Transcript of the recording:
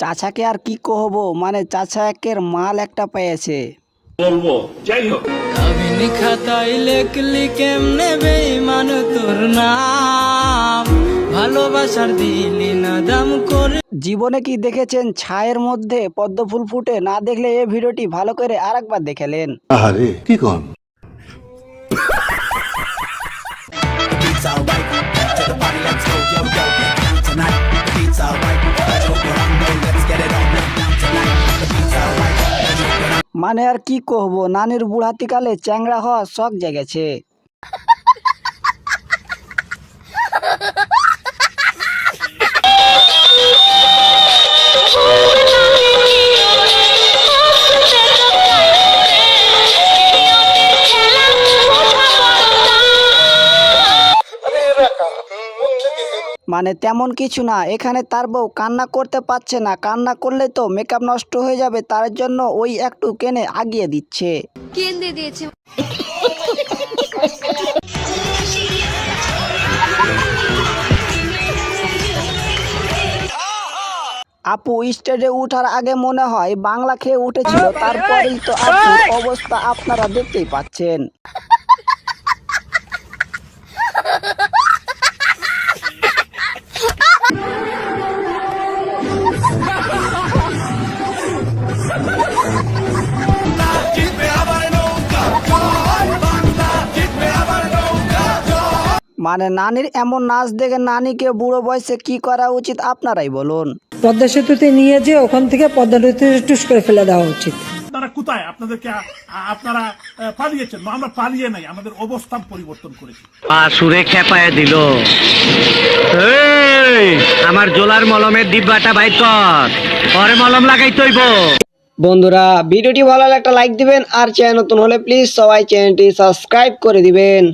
চাচাকে আর কি কহবো? মানে চাচা একের মাল একটা পেয়েছে। কাবিনী খাতায় লেখলি কেমনে বেইমান তোর নাম? ভালোবাসার দিলি না দাম করে জীবনে কি দেখেছেন ছায়ের মধ্যে পদ্ম ফুল ফুটে? না দেখলে এই ভিডিওটি ভালো করে আরেকবার দেখেলেন আরে কি কন? মানে আর কি কহবো? নানির বুড়াতিকালে চ্যাংড়া হওয়া শখ জেগেছে। মানে তেমন কিছু না এখানে তার বউ কান্না করতে পারছে না। কান্না করলে তো মেকআপ নষ্ট হয়ে যাবে তার জন্য ওই একটু কেনে আগিয়ে দিচ্ছে। কেন্দ্রে দিয়েছে। আপু স্টেজে উঠার আগে মনে হয় বাংলা খেয়ে উঠেছিল তারপরেই তো আপুর অবস্থা আপনারা দেখতেই পাচ্ছেন। মানে নানির এমন নাচ দেখে নানিকে বুড়ো বয়সে কি করা উচিত আপনারাই বলুন। পদ্মা সেতুতে নিয়ে যে ওখান থেকে পদ্মা নদীতে টুস করে ফেলে দেওয়া উচিত। আপনারা কোথায়? আপনাদেরকে আপনারা পালিয়েছেন? আমরা পালিয়ে নাই আমাদের অবস্থান পরিবর্তন করেছি। সুরে খেপায় দিল। আমার জোলার মলমের ডিব্বাটা কর। পরে মলম লাগাই তৈব বন্ধুরা ভিডিওটি ভালো লাগলে একটা লাইক দিবেন আর চ্যানেল নতুন হলে প্লিজ সবাই চ্যানেলটি সাবস্ক্রাইব করে দিবেন।